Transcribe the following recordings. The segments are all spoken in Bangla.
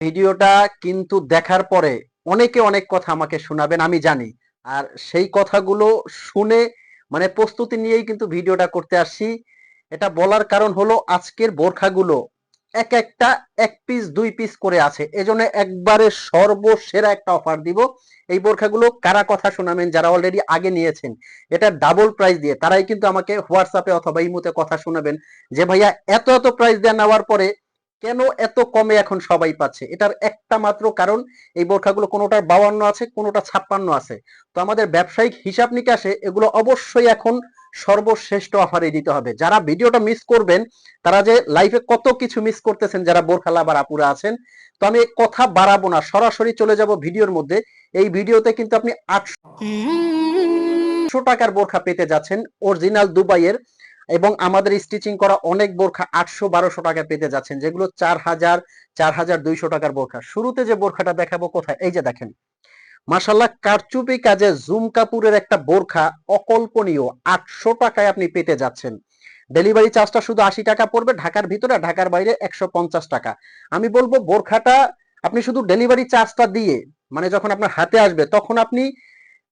ভিডিওটা কিন্তু দেখার পরে অনেকে অনেক কথা আমাকে শোনাবেন, আমি জানি। আর সেই কথাগুলো শুনে মানে প্রস্তুতি নিয়েই কিন্তু ভিডিওটা করতে আসছি। এটা বলার কারণ হলো আজকের বোরখাগুলো এক একটা এক পিস দুই পিস করে আছে। এজন্য একবারে সর্বসেরা একটা অফার দিব। এই বোরখাগুলো কারা কথা শোনাবেন, যারা অলরেডি আগে নিয়েছেন, এটা ডাবল প্রাইস দিয়ে। তারাই কিন্তু আমাকে হোয়াটসঅ্যাপে অথবা ইমোতে কথা শোনাবেন যে, ভাইয়া, এত এত প্রাইস দেওয়া নেওয়ার পরে কেন এত কমে এখন সবাই পাচ্ছে? এটার একটা মাত্র কারণ এই বোরখাগুলো কোনোটার বাউান্ন আছে কোনোটা ছাপ্পান্ন আছে। তো আমাদের ব্যবসায়িক হিসাব নিকাশে এগুলো অবশ্যই এখন সর্বশ্রেষ্ঠ অফারে দিতে হবে। যারা ভিডিওটা মিস করবেন তারা যে লাইফে কত কিছু মিস করতেছেন যারা বোরখা লাভার আপুরা আছেন তো আমি কথা বাড়াবো না সরাসরি চলে যাব ভিডিওর মধ্যে। এই ভিডিওতে কিন্তু আপনি আটশো টাকার বোরখা পেতে যাচ্ছেন অরিজিনাল দুবাইয়ের এবং আমাদের স্টিচিং করা অনেক বোরখা আটশো বারোশো টাকা পেতে যাচ্ছেন, যেগুলো চার হাজার চার হাজার দুইশো টাকার বোরখা। শুরুতে যে বোরখাটা দেখাবো কোথায়? এই যে দেখেন। মাসাল্লাহ কারচুপি কাজে জুম কাপুরের একটা বোরখা অকল্পনীয়, আটশো টাকায় আপনি পেতে যাচ্ছেন। ডেলিভারি চার্জটা শুধু আশি টাকা পড়বে, ঢাকার ভিতরে, ঢাকার বাইরে একশো পঞ্চাশ টাকা। আমি বলব বোরখাটা আপনি শুধু ডেলিভারি চার্জটা দিয়ে মানে যখন আপনার হাতে আসবে, তখন আপনি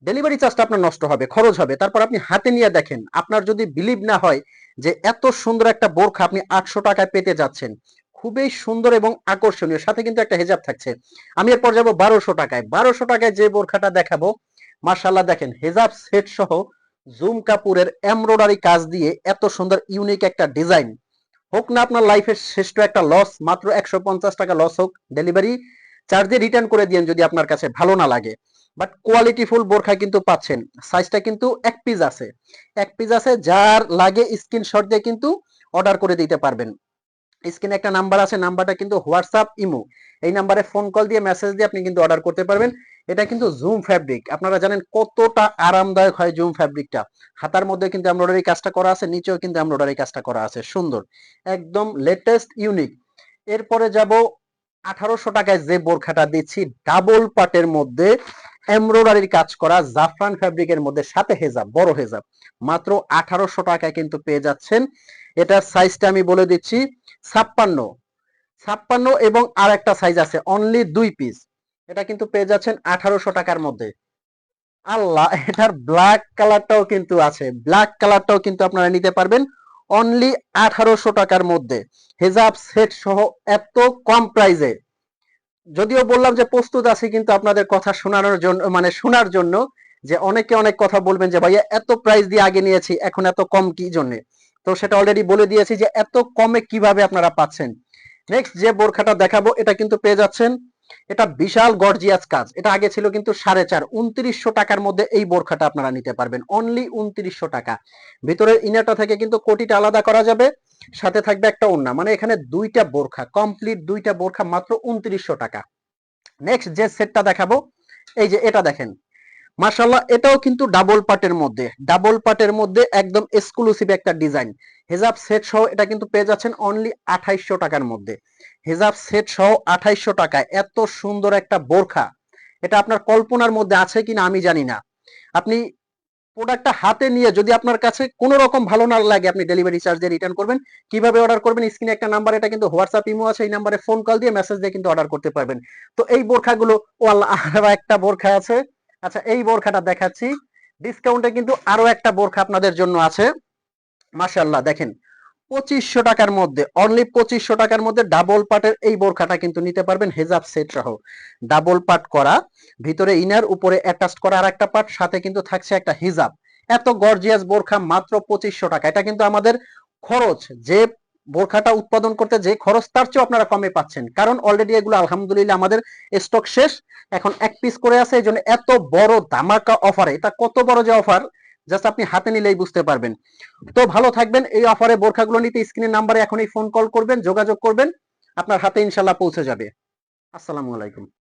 ডেলিভারি চার্জটা আপনার নষ্ট হবে, খরচ হবে। তারপর আপনি হাতে নিয়ে দেখেন, আপনার যদি বিলিভ না হয় যে এত সুন্দর একটা বোরখা আপনি আটশো টাকায় পেতে যাচ্ছেন, খুবই সুন্দর এবং আকর্ষণীয়। সাথে কিন্তু একটা হেজাব থাকছে। আমি এরপর যাব বারোশো টাকায়। বারোশো টাকায় যে বোরখাটা দেখাবো মার্শাল্লাহ দেখেন, হেজাব সেট সহ জুম কাপুরের এমব্রয়ডারি কাজ দিয়ে এত সুন্দর ইউনিক একটা ডিজাইন হোক না আপনার লাইফের শ্রেষ্ঠ একটা লস মাত্র একশো পঞ্চাশ টাকা লস হোক ডেলিভারি চার্জে রিটার্ন করে দিন যদি আপনার কাছে ভালো না লাগে। বাট কোয়ালিটি ফুল বোরখা কিন্তু পাচ্ছেন। সাইজটা কিন্তু এক পিস আছে। এক পিস আছে, যার লাগে স্ক্রিনশট দিয়ে কিন্তু অর্ডার করে দিতে পারবেন। স্ক্রিনে একটা নাম্বার আছে নাম্বারটা কিন্তু হোয়াটসঅ্যাপ ইমো এই নাম্বারে ফোন কল দিয়ে মেসেজ দিয়ে আপনি কিন্তু অর্ডার করতে পারবেন। এটা কিন্তু জুম ফ্যাব্রিক আপনারা জানেন কতটা আরামদায়ক হয় জুম ফ্যাব্রিকটা হাতার মধ্যে কিন্তু এমব্রয়ডারি কাজটা করা আছে, নিচেও কিন্তু এমব্রয়ডারি কাজটা করা আছে। সুন্দর। একদম লেটেস্ট ইউনিক এরপরে যাব আঠারোশো টাকায় যে বোরখাটা দিচ্ছি ডাবল পাটের মধ্যে এমব্রয়ডারির কাজ করা জাফরান ফ্যাব্রিকের মধ্যে সাথে হেজাব, বড় হেজাব। মাত্র আঠারোশো টাকায় কিন্তু পেয়ে যাচ্ছেন। এটার সাইজটা আমি বলে দিচ্ছি, ছাপ্পান্ন। ছাপ্পান্ন এবং আর একটা সাইজ আছে অনলি দুই পিস এটা কিন্তু পেয়ে যাচ্ছেন আঠারোশো টাকার মধ্যে। আল্লাহ, এটার ব্ল্যাক কালারটাও কিন্তু আছে। ব্ল্যাক কালারটাও কিন্তু আপনারা নিতে পারবেন অনলি আঠারোশো টাকার মধ্যে। হেজাব সেট সহ এত কম প্রাইজে যদিও বললাম যে প্রস্তুত আছি, কিন্তু আপনাদের কথা শোনানোর জন্য মানে শোনার জন্য যে অনেকে অনেক কথা বলবেন যে, ভাইয়া, এত প্রাইস দিয়ে আগে নিয়েছি, এখন এত কম কি জন্য? তো সেটা অলরেডি বলে দিয়েছি যে, এত কমে কীভাবে আপনারা পাচ্ছেন? নেক্সট যে বোরখাটা দেখাবো, এটা কিন্তু পেয়ে যাচ্ছেন। এটা বিশাল গর্জিয়াস কাজ। এটা আগে ছিল কিন্তু সাড়ে চার, উনত্রিশশো টাকার মধ্যে এই বোরখাটা আপনারা নিতে পারবেন। অনলি উনত্রিশশো টাকা। ভিতরের ইনারটা থেকে কিন্তু কোটিটা আলাদা করা যাবে, সাথে থাকবে একটা ওন্না মানে এখানে দুইটা বোরখা কমপ্লিট দুইটা বোরখা মাত্র উনত্রিশশো টাকা। নেক্সট যে সেটটা দেখাবো, এই যে এটা দেখেন। মার্শাল্লাহ এটাও কিন্তু ডাবল পার্টের মধ্যে। ডাবল পার্টের মধ্যে একদম এক্সক্লুসিভ একটা ডিজাইন হেজাব সেট সহ এটা কিন্তু পেয়ে যাচ্ছেন অনলি আঠাইশশো টাকার মধ্যে। হেজাব সেট সহ আঠাইশশো টাকায়। এত সুন্দর একটা বোরখা। এটা আপনার কল্পনার মধ্যে আছে কিনা আমি জানি না। আপনি প্রোডাক্টটা হাতে নিয়ে যদি আপনার কাছে কোনো রকম ভালো না লাগে, আপনি ডেলিভারি চার্জ দিয়ে রিটার্ন করবেন। কীভাবে অর্ডার করবেন? স্ক্রিনে একটা নাম্বার এটা কিন্তু হোয়াটসঅ্যাপ ইমো আছে, এই নাম্বারে ফোন কল দিয়ে মেসেজ দিয়ে কিন্তু অর্ডার করতে পারবেন। তো এই বোরখাগুলো ও আল্লাহ একটা বোরখা আছে। আচ্ছা এই বোরখাটা দেখাচ্ছি। ডিসকাউন্টে কিন্তু আরও একটা বোরখা আপনাদের জন্য আছে। মাশাল্লাহ দেখেন। পঁচিশশো টাকার মধ্যে অনলি পঁচিশশো টাকার মধ্যে ডাবল পাটের এই বোরখাটা কিন্তু নিতে পারবেন, হেজাব সেট সহ। ডাবল পাট করা, ভিতরে ইনার উপরে অ্যাটাচ করা আর একটা পাট সাথে কিন্তু থাকছে একটা হিজাব। এত গর্জিয়াস বোরখা মাত্র পঁচিশশো টাকা। এটা কিন্তু আমাদের খরচ, যে বোরখাটা উৎপাদন করতে যে খরচ, তার চেয়েও আপনারা কমে পাচ্ছেন। কারণ অলরেডি এগুলো, আলহামদুলিল্লাহ, আমাদের স্টক শেষ। এখন এক পিস করে আছে, এই জন্য এত বড় ধামাকা অফারে এটা কত বড় যে অফার জাস্ট আপনি হাতে নিলেই বুঝতে পারবেন। তো ভালো থাকবেন, এই অফারে বোরখাগুলো নিতে স্ক্রিনের নাম্বারে এখনই ফোন কল করবেন, যোগাযোগ করবেন। আপনার হাতে ইনশাল্লাহ পৌঁছে যাবে। আসসালামু আলাইকুম।